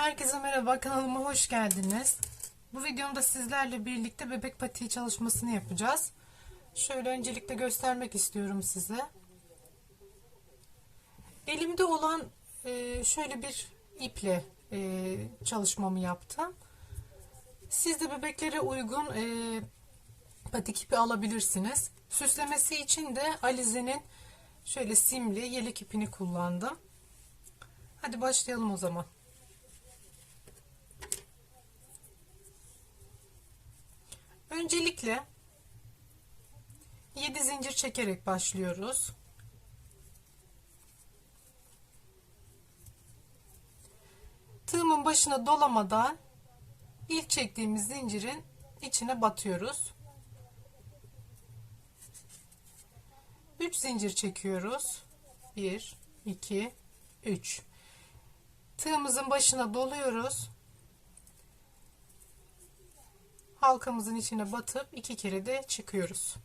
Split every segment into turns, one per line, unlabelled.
Herkese merhaba kanalıma hoş geldiniz. Bu videomda sizlerle birlikte bebek patiği çalışmasını yapacağız. Şöyle öncelikle göstermek istiyorum size. Elimde olan e, şöyle bir iple e, çalışmamı yaptım. Siz de bebeklere uygun e, patik ipi alabilirsiniz. Süslemesi için de Alize'nin şöyle simli yelek ipini kullandım. Hadi başlayalım o zaman. Öncelikle 7 zincir çekerek başlıyoruz. Tığımın başına dolamadan ilk çektiğimiz zincirin içine batıyoruz. 3 zincir çekiyoruz. 1 2 3 Tığımızın başına doluyoruz. Halkamızın içine batıp iki kere de çıkıyoruz.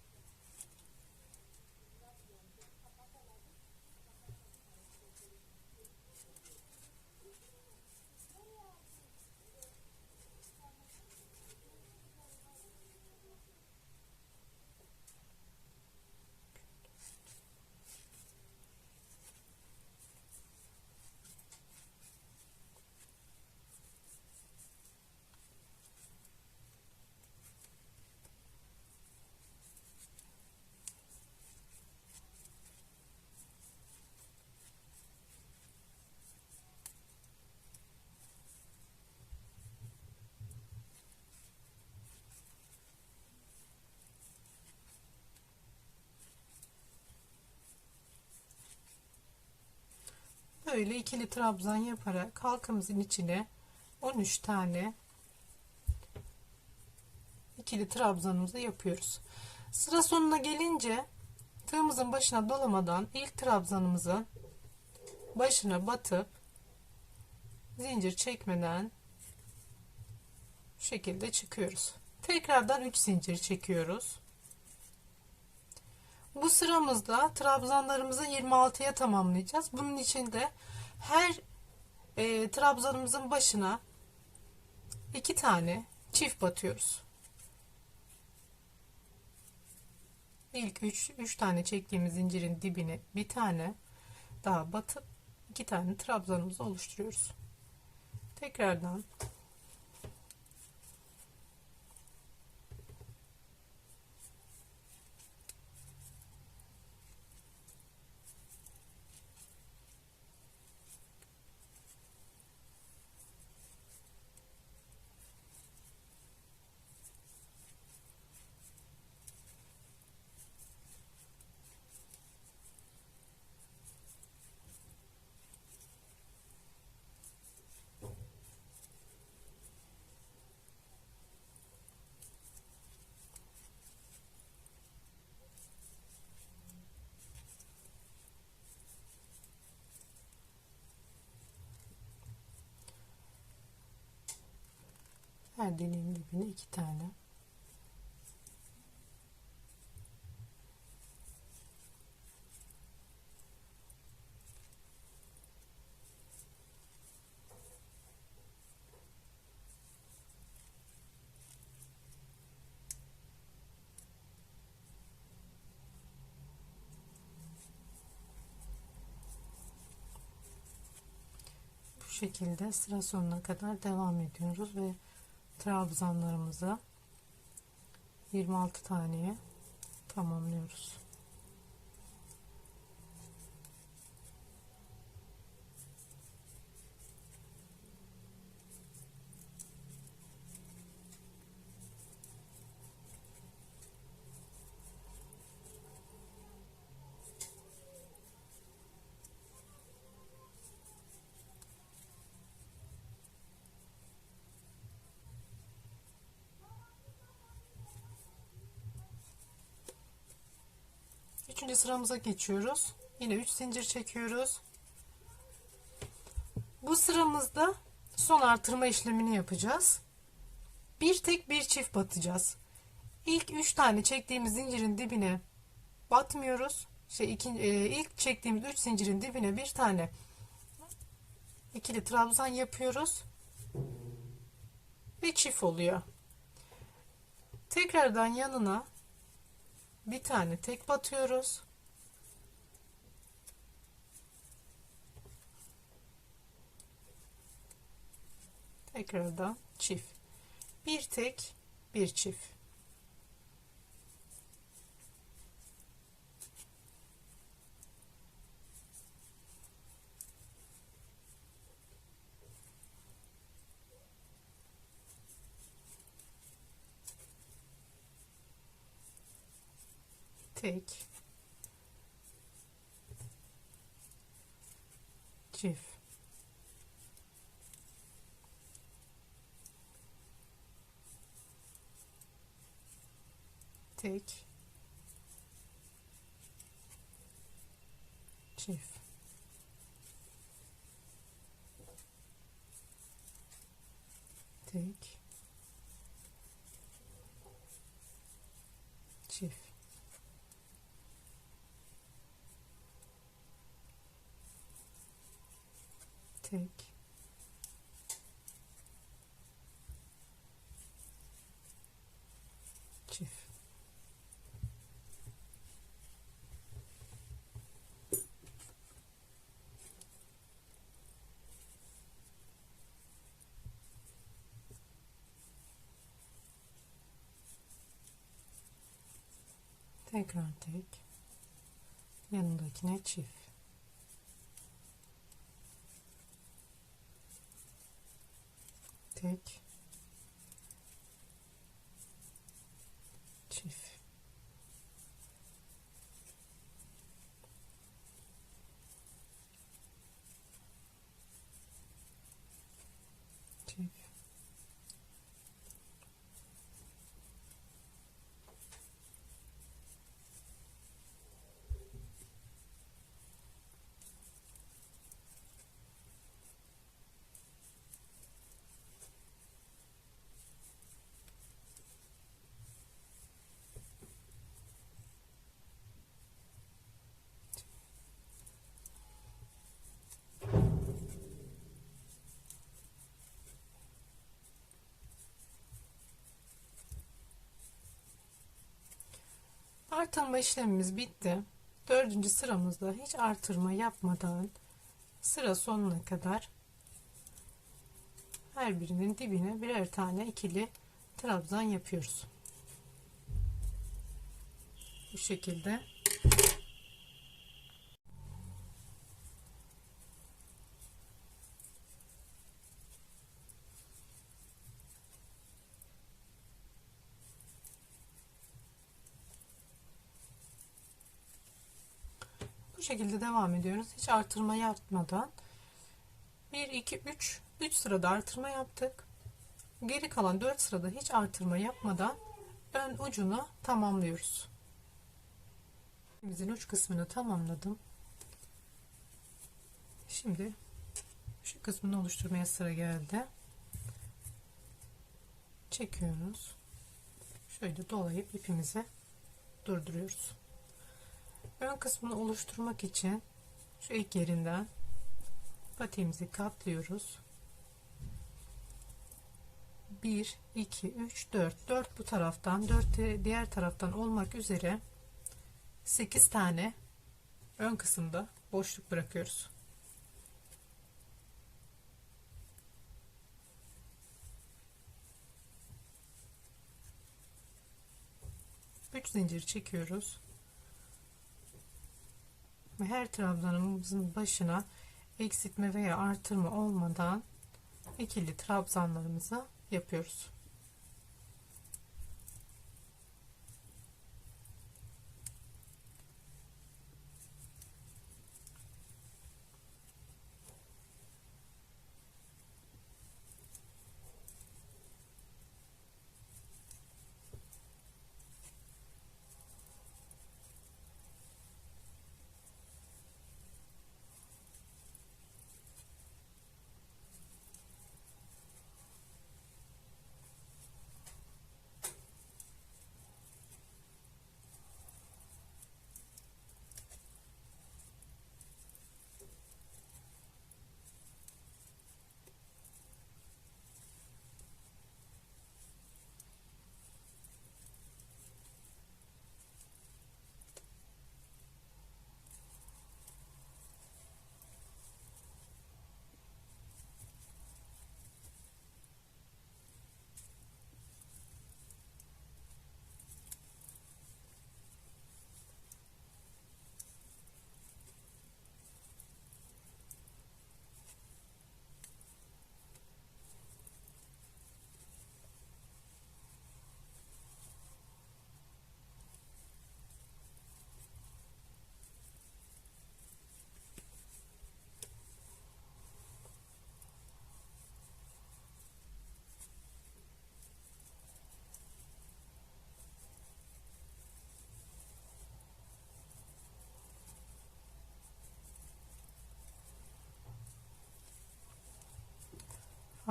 Böyle ikili trabzan yaparak halkamızın içine 13 tane ikili trabzanımızı yapıyoruz. Sıra sonuna gelince tığımızın başına dolamadan ilk trabzanımızın başına batıp zincir çekmeden şekilde çıkıyoruz. Tekrardan 3 zincir çekiyoruz. Bu sıramızda trabzanlarımızı 26'ya tamamlayacağız. Bunun için de her e, trabzanımızın başına iki tane çift batıyoruz. İlk 3 3 tane çektiğimiz zincirin dibine bir tane daha batıp iki tane trabzanımızı oluşturuyoruz. Tekrardan her deliğin dibine iki tane. Şekilde sıra sonuna kadar devam ediyoruz ve trabzanlarımızı 26 taneye tamamlıyoruz. Üçüncü sıramıza geçiyoruz. Yine 3 zincir çekiyoruz. Bu sıramızda son artırma işlemini yapacağız. Bir tek bir çift batacağız. İlk 3 tane çektiğimiz zincirin dibine batmıyoruz. Şey iki, e, ilk çektiğimiz 3 zincirin dibine bir tane ikili trabzan yapıyoruz. ve çift oluyor. Tekrardan yanına bir tane tek batıyoruz. Tekrardan çift. Bir tek, bir çift. tek çift tek çift tek çift tek çift tekrar tek. Yanındakine çift. Tek çift çift Artırma işlemimiz bitti. Dördüncü sıramızda hiç artırma yapmadan sıra sonuna kadar her birinin dibine birer tane ikili trabzan yapıyoruz. Bu şekilde. Şekilde devam ediyoruz. Hiç artırma yapmadan 1 2 3 3 sırada artırma yaptık. Geri kalan 4 sırada hiç artırma yapmadan ön ucunu tamamlıyoruz. Bizim uç kısmını tamamladım. Şimdi şu kısmını oluşturmaya sıra geldi. Çekiyoruz. Şöyle dolayıp ipimizi durduruyoruz. Ön kısmını oluşturmak için şu ilk yerinden patiğimizi katlıyoruz. 1 2 3 4 4 bu taraftan 4 de diğer taraftan olmak üzere 8 tane ön kısımda boşluk bırakıyoruz. Üç zincir çekiyoruz ve her trabzanımızın başına eksiltme veya artırma olmadan ikili trabzanlarımızı yapıyoruz.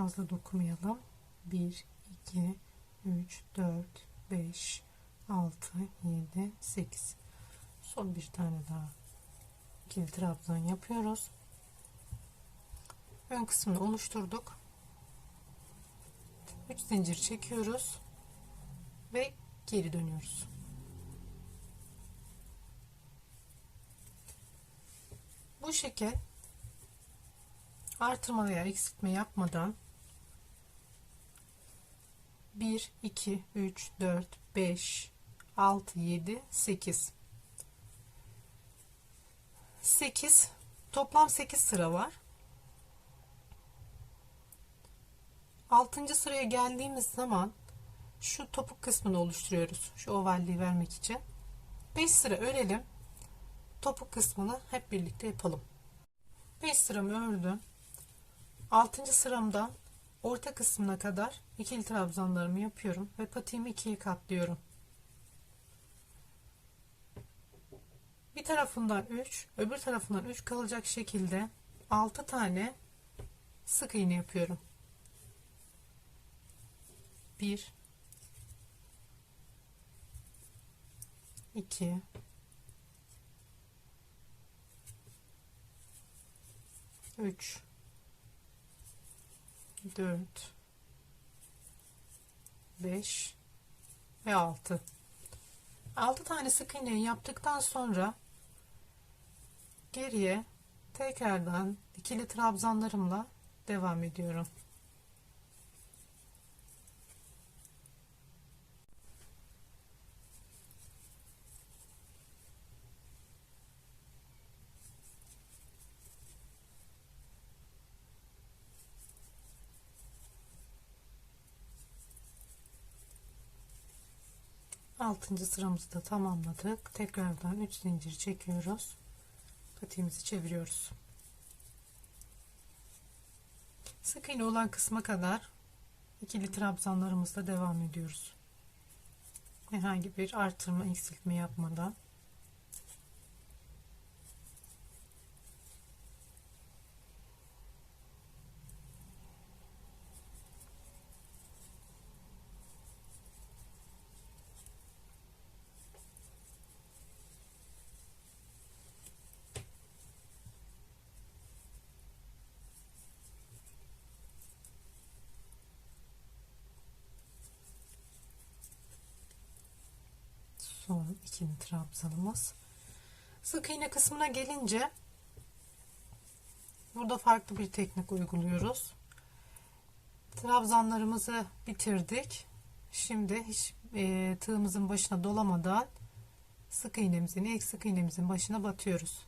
Fazla dokunmayalım. 1, 2, 3, 4, 5, 6, 7, 8. Son bir tane daha ikili trabzan yapıyoruz. Ön kısmını oluşturduk. 3 zincir çekiyoruz ve geri dönüyoruz. Bu şekil artırma veya eksiltme yapmadan 1 2 3 4 5 6 7 8 8 toplam 8 sıra var. 6. sıraya geldiğimiz zaman şu topuk kısmını oluşturuyoruz. Şu ovalliği vermek için. 5 sıra örelim. Topuk kısmını hep birlikte yapalım. 5 sıramı ördüm. 6. sıramdan orta kısmına kadar ikili trabzanlarımı yapıyorum ve patiğimi ikiye katlıyorum. Bir tarafından 3, öbür tarafından 3 kalacak şekilde 6 tane sık iğne yapıyorum. 1 2 3 4 5 ve 6 6 tane sık iğne yaptıktan sonra geriye tekrardan ikili trabzanlarımla devam ediyorum. Altıncı sıramızı da tamamladık. Tekrardan 3 zincir çekiyoruz. Patiğimizi çeviriyoruz. Sık iğne olan kısma kadar ikili trabzanlarımızla devam ediyoruz. Herhangi bir artırma eksiltme yapmadan. Son ikili trabzanımız. Sık iğne kısmına gelince burada farklı bir teknik uyguluyoruz. Trabzanlarımızı bitirdik. Şimdi hiç e, tığımızın başına dolamadan sık iğnemizin ilk sık iğnemizin başına batıyoruz.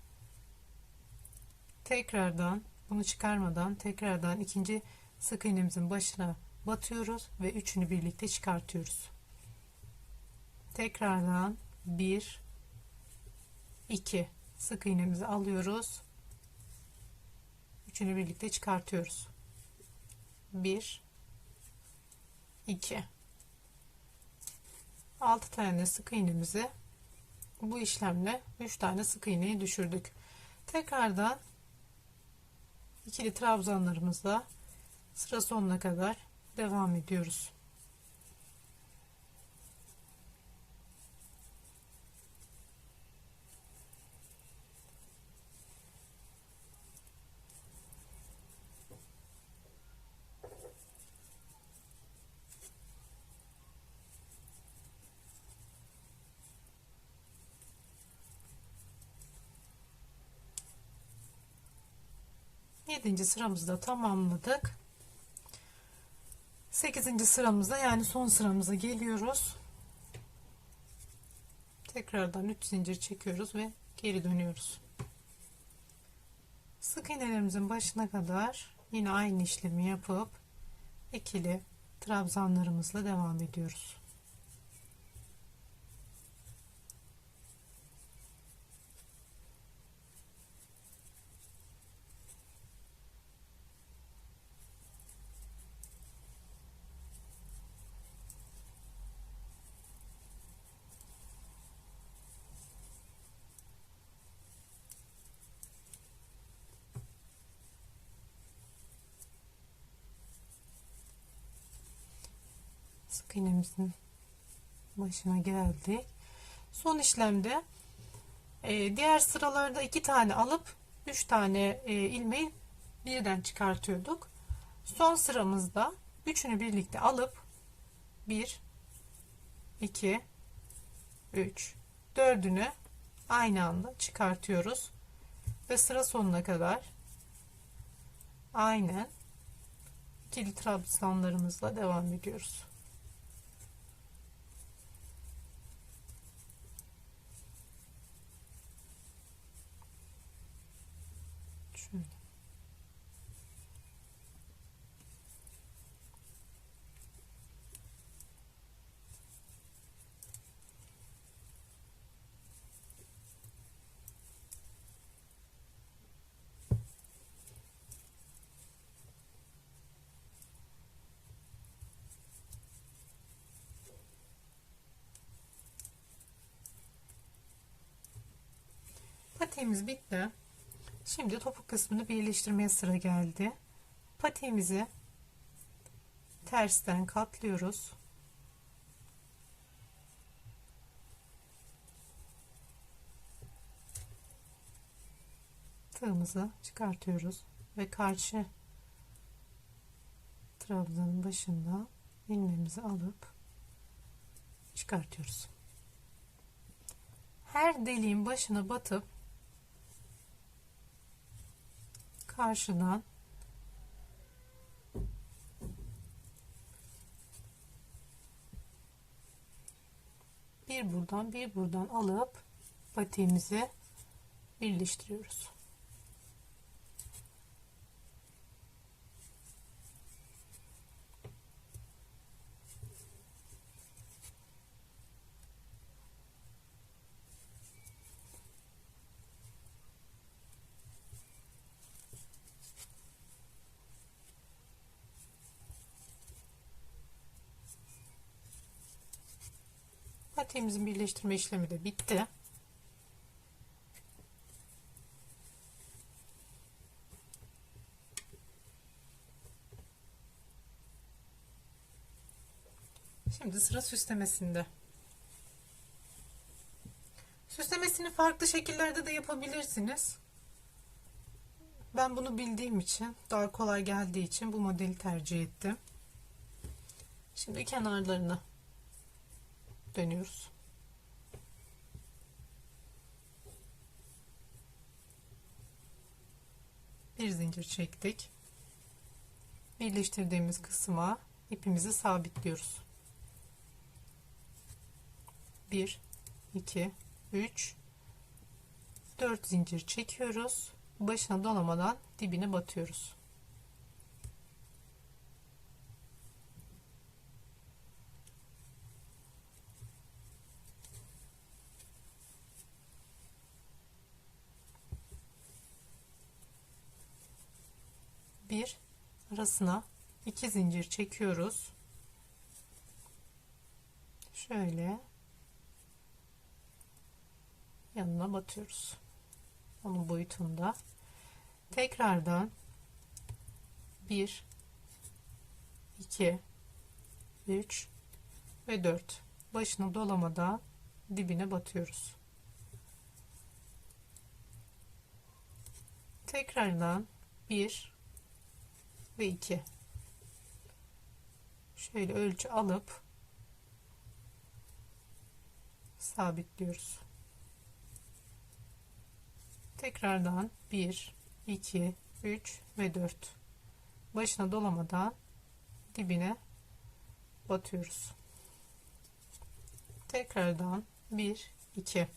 Tekrardan bunu çıkarmadan tekrardan ikinci sık iğnemizin başına batıyoruz ve üçünü birlikte çıkartıyoruz tekrardan 1 2 sık iğnemizi alıyoruz. Üçünü birlikte çıkartıyoruz. 1 2 6 tane sık iğnemizi bu işlemle 3 tane sık iğneyi düşürdük. Tekrardan ikili trabzanlarımızla sıra sonuna kadar devam ediyoruz Yedinci sıramızda tamamladık. Sekizinci sıramızda yani son sıramıza geliyoruz. Tekrardan 3 zincir çekiyoruz ve geri dönüyoruz. Sık iğnelerimizin başına kadar yine aynı işlemi yapıp ikili trabzanlarımızla devam ediyoruz. Sık iğnemizin başına geldik. Son işlemde e, diğer sıralarda iki tane alıp üç tane e, ilmeği birden çıkartıyorduk. Son sıramızda üçünü birlikte alıp 1 2 3 dördünü aynı anda çıkartıyoruz ve sıra sonuna kadar aynen ikili trabzanlarımızla devam ediyoruz. Şöyle. Patiğimiz bitti. Şimdi topuk kısmını birleştirmeye sıra geldi. Patiğimizi tersten katlıyoruz. Tığımızı çıkartıyoruz ve karşı trabzanın başında ilmeğimizi alıp çıkartıyoruz. Her deliğin başına batıp karşıdan bir buradan bir buradan alıp patiğimizi birleştiriyoruz. Patiğimizin birleştirme işlemi de bitti. Şimdi sıra süslemesinde. Süslemesini farklı şekillerde de yapabilirsiniz. Ben bunu bildiğim için, daha kolay geldiği için bu modeli tercih ettim. Şimdi kenarlarını dönüyoruz. Bir zincir çektik. Birleştirdiğimiz kısma ipimizi sabitliyoruz. 1 2 3 4 zincir çekiyoruz. Başına dolamadan dibine batıyoruz. Bir arasına iki zincir çekiyoruz. Şöyle yanına batıyoruz. Onun boyutunda. Tekrardan 1 2 3 ve 4 başını dolamadan dibine batıyoruz. Tekrardan 1 ve 2 şöyle ölçü alıp sabitliyoruz. Tekrardan 1 2 3 ve 4 başına dolamadan dibine batıyoruz. Tekrardan 1 2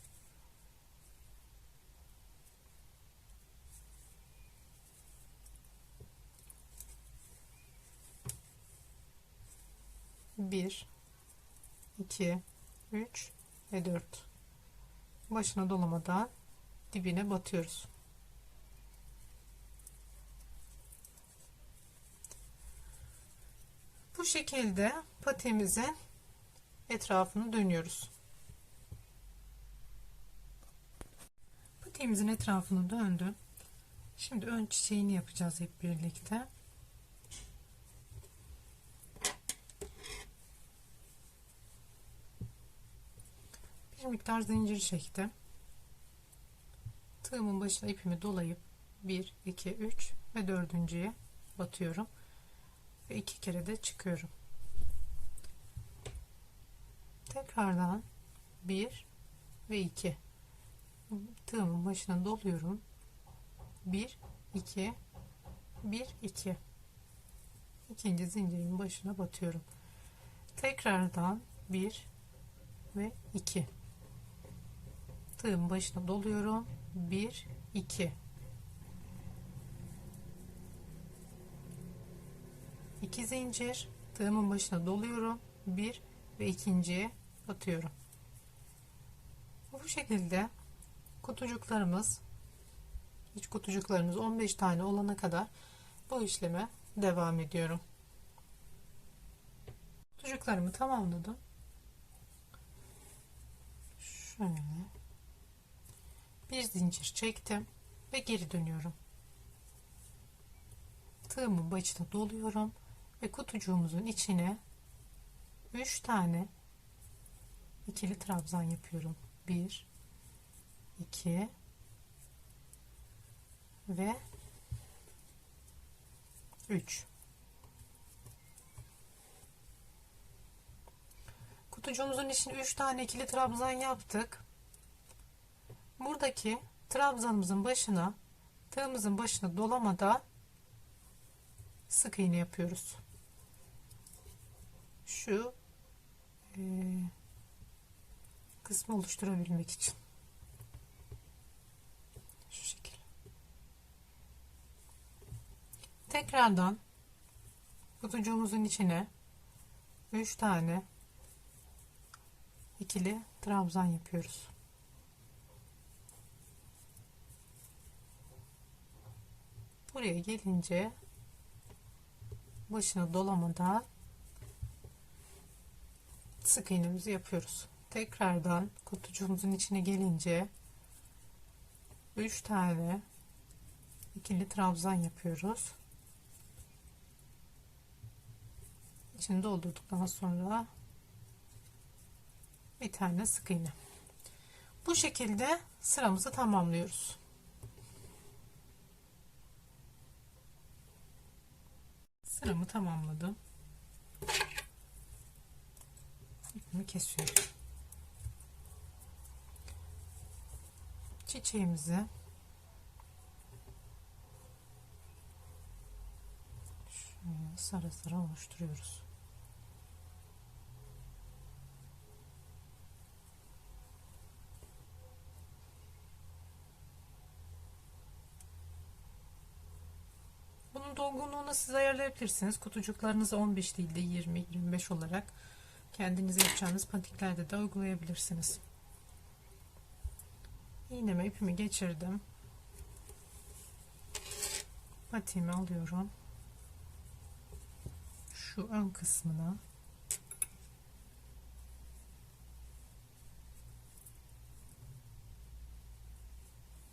1 2 3 ve 4 başına dolamadan dibine batıyoruz. Bu şekilde patemizin etrafını dönüyoruz. Patiğimizin etrafını döndüm. Şimdi ön çiçeğini yapacağız hep birlikte Bir miktar zincir çektim. Tığımın başına ipimi dolayıp 1, 2, 3 ve dördüncüye batıyorum. Ve iki kere de çıkıyorum. Tekrardan 1 ve 2 tığımın başına doluyorum. 1 2 1 2 ikinci zincirimin başına batıyorum. Tekrardan 1 ve 2 tığın başına doluyorum. 1 2 2 zincir tığımın başına doluyorum. 1 ve ikinciye batıyorum. Bu şekilde kutucuklarımız iç kutucuklarımız 15 tane olana kadar bu işleme devam ediyorum. Kutucuklarımı tamamladım. Şöyle bir zincir çektim ve geri dönüyorum. Tığımın başına doluyorum ve kutucuğumuzun içine 3 tane ikili trabzan yapıyorum. 1 2 ve 3 kutucuğumuzun içine 3 tane ikili trabzan yaptık buradaki trabzanımızın başına tığımızın başına dolamadan sık iğne yapıyoruz. Şu e, kısmı oluşturabilmek için. Şu şekilde tekrardan kutucuğumuzun içine 3 tane ikili trabzan yapıyoruz buraya gelince başına dolamadan sık iğnemizi yapıyoruz tekrardan kutucuğumuzun içine gelince 3 tane ikili trabzan yapıyoruz. İçini doldurduktan sonra bir tane sık iğne. Bu şekilde sıramızı tamamlıyoruz. Sıramı tamamladım. İpimi kesiyorum. Çiçeğimizi şöyle sarı sarı oluşturuyoruz. Bunun dolgunluğunu siz ayarlayabilirsiniz. Kutucuklarınızı 15 değil de 20-25 olarak kendiniz yapacağınız patiklerde de uygulayabilirsiniz. İğneme ipimi geçirdim. Patiğimi alıyorum. Şu ön kısmına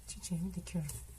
çiçeğimi dikiyorum.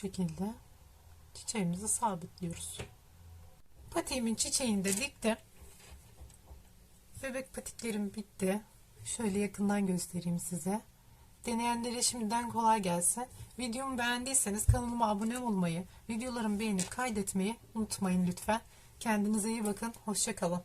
Şekilde çiçeğimizi sabitliyoruz. Patiğimin çiçeğini de diktim. Bebek patiklerim bitti. Şöyle yakından göstereyim size. Deneyenlere şimdiden kolay gelsin. Videomu beğendiyseniz kanalıma abone olmayı, videolarımı beğenip kaydetmeyi unutmayın lütfen. Kendinize iyi bakın. Hoşçakalın.